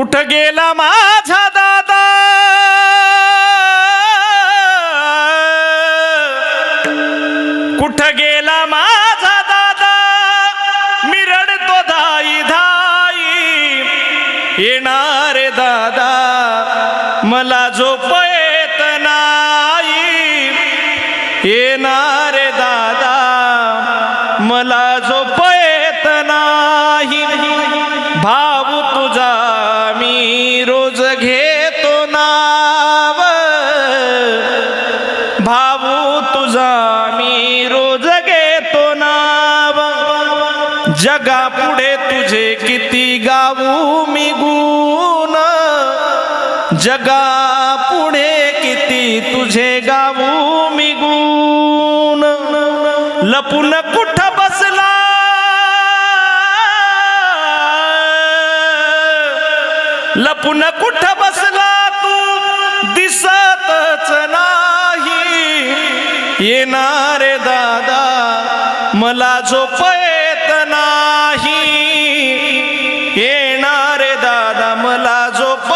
कुठं गेला माझा दादा? कुठं गेला माझा दादा? मी रडतो धाई धाई. येणारे दादा मला झोप येत नाही. येणारे दादा मला झोप येत नाही. भाऊ तुझा जगा पुढे तुझे किती गाऊ मी गुण. जगा पुढे किती तुझे गाऊ मी गुण. लपून कुठ बसला? लपून कुठ बसला तू? दिसतच नाही. येणारे दादा मला झोपय नाही. येणारे दादा मला झोप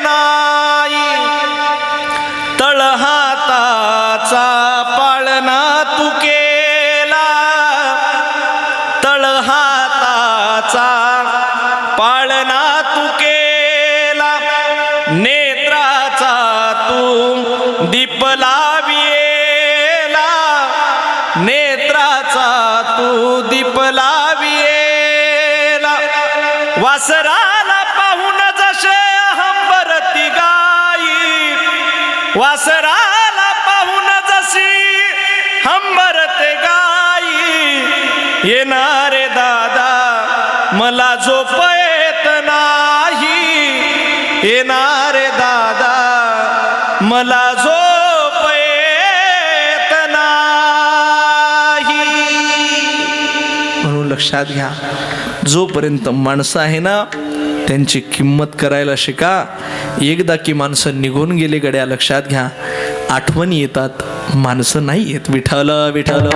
नाही. तळहाताचा पाळणा तू केला. तळहाताचा पाळणा तू केला. नेत्राचा तू दीप लावियेला वासराला पाहून जसे हंबरती गाई. वासराला पाहून जशी हंबरते गाई. येणारे दादा मला झोप येत नाही. येणारे दादा मला झोप म्हणून लक्षात घ्या. जोपर्यंत माणसं आहे ना त्यांची किंमत करायला शिका. एकदा की माणसं निघून गेले गड्या लक्षात घ्या. आठवणी येतात माणसं नाही येत. विठाल विठाल